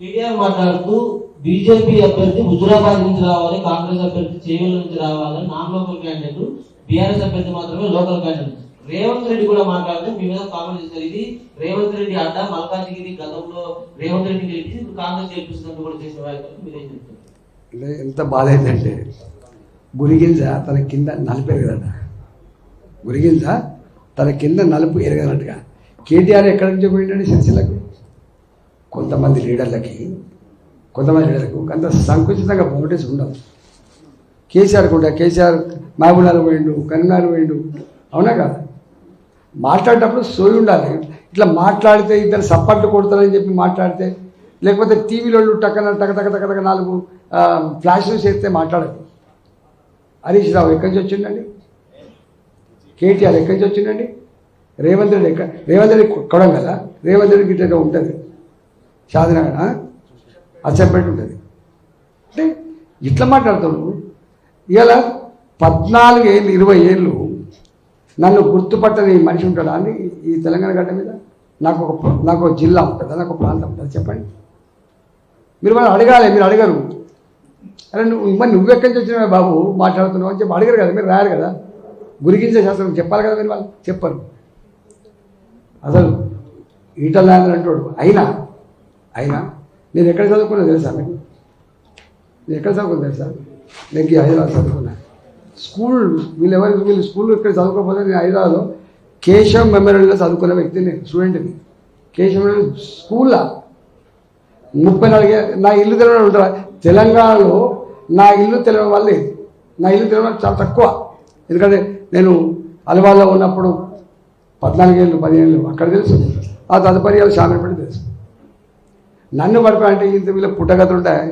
కేటీఆర్ మాట్లాడుతూ బీజేపీ అభ్యర్థి హుజురాబాద్ నుంచి రావాలి కాంగ్రెస్ అభ్యర్థి చేవెళ్ళ నుంచి రావాలి నాన్ లోకల్ క్యాండిడేట్ బీఆర్ఎస్ అభ్యర్థి మాత్రమే లోకల్ క్యాండిడేట్ రేవంత్ రెడ్డి కూడా మాట్లాడుతూ మీ మీద కామెంట్ చేశారు. ఇది రేవంత్ రెడ్డి అడ్డ మల్కాజిగిరి గతంలో రేవంత్ రెడ్డి గెలిపించి కాంగ్రెస్ గెలిపిస్తున్నట్టు కూడా చేసిన వ్యాఖ్యలు మీరేం చెప్తారు? ఎంత బాధ ఏంటంటే గురిగింజ తన కింద నలుపు ఎరగదట గురిగింజ తన కింద నలుపు ఎరగదన్నట్టుగా కేటీఆర్ ఎక్కడి నుంచి పోయిందండి సిరిసిల్లకు? కొంతమంది లీడర్లకి కొంతమంది లీడర్లకు అంత సంకుచితంగా పోటీస్ ఉండవు. కేసీఆర్ కూడా కేసీఆర్ మహబూబ్నగర్ పోయిండు కరీంనగర్ పోయిండు. అవునా కాదు? మాట్లాడేటప్పుడు సోయి ఉండాలి. ఇట్లా మాట్లాడితే ఇద్దరు సప్పట్లు కొడతారని చెప్పి మాట్లాడితే లేకపోతే టీవీలో టక్కన టక టక టక టక నాలుగు ఆ, ఫ్లాషెస్ చేస్తే మాట్లాడదు హరీష్ రావు ఎక్కడి నుంచి వచ్చిండండి? కేటీఆర్ ఎక్కడి నుంచి వచ్చిండండి? రేవంత్ రెడ్డి ఎక్కడ రేవంత్ రెడ్డి కొడం కదా రేవంత్ రెడ్డి గిట్ట ఉంటుంది. షాదినగర్ అచ్చంపేట ఉంటుంది. అంటే ఇట్లా మాట్లాడతాడు. ఇలా పద్నాలుగు ఏళ్ళు ఇరవై ఏళ్ళు నన్ను గుర్తుపట్టని మనిషి ఉంటాడా అని ఈ తెలంగాణ గడ్డ మీద? నాకు ఒక నాకు ఒక జిల్లా ఉంటుందా నాకు ఒక ప్రాంతం ఉంటుందా చెప్పండి. మీరు వాళ్ళు అడగాలి మీరు అడగరు. అరే నువ్వు మరి నువ్వు ఎక్కడి నుంచి వచ్చినావే బాబు మాట్లాడుతున్నావు అని చెప్పి అడగరు కదా మీరు రాయరు కదా. గురిగించే శాస్త్రం చెప్పాలి కదా మీరు వాళ్ళు చెప్పరు. అసలు ఈటల్ నాయన అంటాడు అయినా అయినా? నేను ఎక్కడ చదువుకున్నా తెలుసా మీకు? నేను ఎక్కడ చదువుకున్నా తెలుసా? నేను ఈ హైదరాబాద్ చదువుకున్నా. స్కూల్ వీళ్ళు ఎవరు వీళ్ళు స్కూల్ ఇక్కడ చదువుకోకపోతే నేను హైదరాబాద్లో కేశవ్ మెమోరియల్లో చదువుకున్న వ్యక్తి నేను స్టూడెంట్ని కేశవ్ మెమోరియల్ స్కూల్లో ముప్పై నాలుగు నా ఇల్లు తెలవడం ఉంటారా? తెలంగాణలో నా ఇల్లు తెలవడం వల్లే నా ఇల్లు తెలవడం చాలా తక్కువ. ఎందుకంటే నేను అలవాల్లో ఉన్నప్పుడు పద్నాలుగేళ్ళు పదిహేళ్ళు అక్కడ తెలుసు. ఆ తదుపరి వాళ్ళు తెలుసు. నన్ను పడిపోయి అంటే ఇంత వీళ్ళ పుట్టగతులు ఉంటాయి?